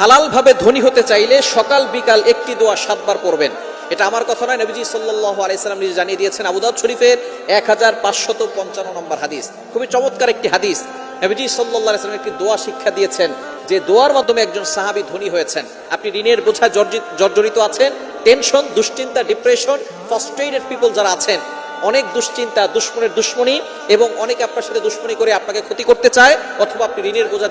হালালভাবে ধনী হতে চাইলে সকাল বিকাল একটি দোয়া সাতবার পড়বেন। এটা আমার কথা নয়, নবীজি সাল্লাহ আলাইসাল্লাম নিজে জানিয়ে দিয়েছেন আবুদাউদ শরীফের এক হাজার পাঁচশত পঞ্চান্ন নম্বর হাদিস। খুবই চমৎকার একটি হাদিস। নবীজি সাল্লাহ আলাইসাল্লাম একটি দোয়া শিক্ষা দিয়েছেন যে দোয়ার মাধ্যমে একজন সাহাবী ধনী হয়েছেন। আপনি ঋণের বোঝা জর্জি- জর্জরিত আছেন, টেনশন, দুশ্চিন্তা, ডিপ্রেশন ফ্রাস্ট্রেটেড পিপল যারা আছেন, অনেক দুশ্চিন্তা, দুশ্মনের দুশ্মনী এবং অনেকে আপনার সাথে দুশ্মনী করে আপনাকে ক্ষতি করতে চায়, অথবা আপনি ঋণের বোঝা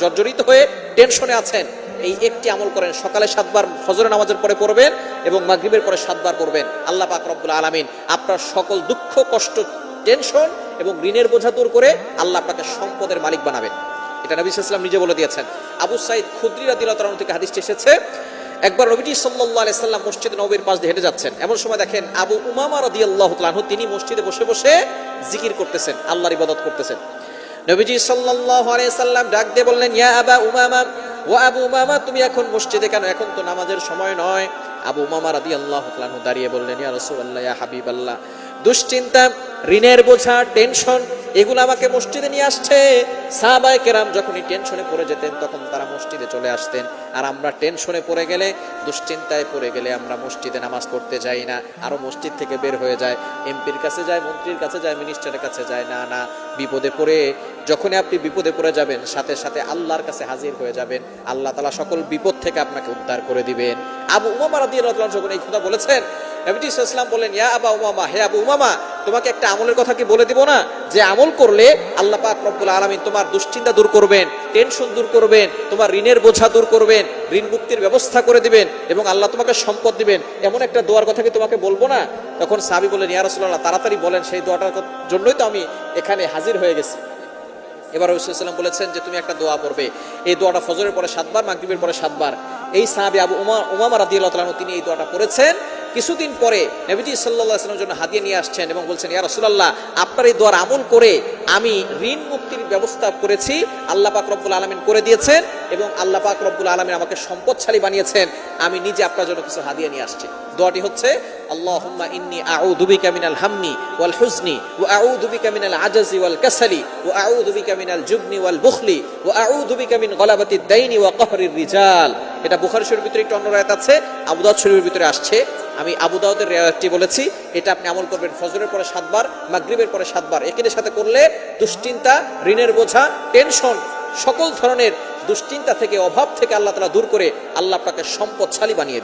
জর্জরিত হয়ে টেনশনে আছেন। এই একটি আমল করেন। সকালে সাতবার ফজর নামাজের পরে পড়বেন এবং মাগরিবের পরে সাতবার পড়বেন। আল্লাহ পাক রব্বুল আলামিন আপনার সকল দুঃখ, কষ্ট, টেনশন এবং ঋণের বোঝা দূর করে আল্লাহ আপনাকে সম্পদের মালিক বানাবেন। এটা নবী ইসলাম নিজে বলে দিয়েছেন। আবু সাইদ খুদ্রি রাদিয়াল্লাহু থেকে হাদিসটি এসেছে, একবার নবীজি সাল্লাল্লাহু আলাইহি সাল্লাম মসজিদ নবীর পাশ দিয়ে হেঁটে যাচ্ছেন। এমন সময় দেখেন আবু উমামা তাআলা আনহু তিনি মসজিদে বসে বসে জিকির করতেছেন, আল্লাহর ইবাদত করতেছেন। নবীজি সাল্লাল্লাহু আলাইহি সাল্লাম ডাক দিয়ে বললেন, ইয়া আবা উমামা ও আবু মামা তুমি এখন মসজিদে কেন? এখন তো নামাজের সময় নয়। আবু মামা রাদি আল্লাহ দাঁড়িয়ে বললেন, ইয়া রসুল্লাহ হাবিব আল্লাহ দুশ্চিন্তা, ঋণের বোঝা, টেনশন এগুলো আমাকে মসজিদে নিয়ে আসছে। সাহাবাই কেরাম যখনই টেনশনে পড়ে যেতেন, তখন তারা মসজিদে চলে আসতেন। আর আমরা টেনশনে পড়ে গেলে, দুশ্চিন্তায় পড়ে গেলে আমরা মসজিদে নামাজ পড়তে যাই না। আরও মসজিদ থেকে বের হয়ে যায়, এমপির কাছে যায়, মন্ত্রীর কাছে যায় মিনিস্টারের কাছে যায়, না না, বিপদে পড়ে, যখনই আপনি বিপদে পড়ে যাবেন, সাথে সাথে আল্লাহর কাছে হাজির হয়ে যাবেন, আল্লাহ তালা সকল বিপদ থেকে আপনাকে উদ্ধার করে দিবেন। আবু উমামা রাদিয়াল্লাহু তাআলা যখন এই কথা বলেছেন বলেন ইয়া আবা উমামা, হে আবু উমামা তোমাকে একটা আমলের কথা কি বলে দিব না? যে আমল করলে আল্লাহ পাক রব্বুল আলামিন তোমার দুশ্চিন্তা দূর করবেন টেনশন দূর করবেন, তোমার ঋণের বোঝা দূর করবেন, ঋণ মুক্তির ব্যবস্থা করে দিবেন এবং আল্লাহ তোমাকে সম্পদ দিবেন। এমন একটা দোয়ার কথা কি তোমাকে বলব না? তখন সাহাবী বলেন ইয়া রাসূলুল্লাহ, তাড়াতাড়ি বলেন, সেই দোয়াটার জন্যই তো আমি এখানে হাজির হয়ে গেছি। এবার রসুলাম বলেছেন যে, তুমি একটা দোয়া পড়বে। এই দোয়াটা ফজরের পরে সাতবার, মাগরিবের পরে সাতবার। এই সাহাবি আবু উমা, উমামা রাদিয়াল্লাহু তাআলা তিনি এই দোয়াটা পড়েছেন। কিছুদিন পরে নবীজি আলাইহি জন্য হাদিয়া নিয়ে আসছেন এবং বলছেন, ইয়া রাসূলুল্লাহ, আপনার এই দোয়ার আমল করে আমি ঋণ মুক্তির ব্যবস্থা করেছি, আল্লাহ পাক রব্বুল আলামিন করে দিয়েছেন এবং আল্লাহ পাক রব্বুল আলামিন আমাকে সম্পদশালী বানিয়েছেন। আমি নিজে আপনার জন্য কিছু হাদিয়া নিয়ে আসছি। দোয়াটি হচ্ছে, আল্লাহুম্মা আছে, আবু দাউদ ভিতরে আসছে। আমি আবু দাউদের রেওয়ায়তটি বলেছি, এটা আপনি আমল করবেন ফজরের পরে সাতবার, মাগরিবের পরে সাতবার একের সাথে করলে দুশ্চিন্তা, ঋণের বোঝা টেনশন সকল ধরনের দুশ্চিন্তা থেকে, অভাব থেকে আল্লাহ তালা দূর করে আল্লাহ আপনাকে সম্পদশালী বানিয়ে।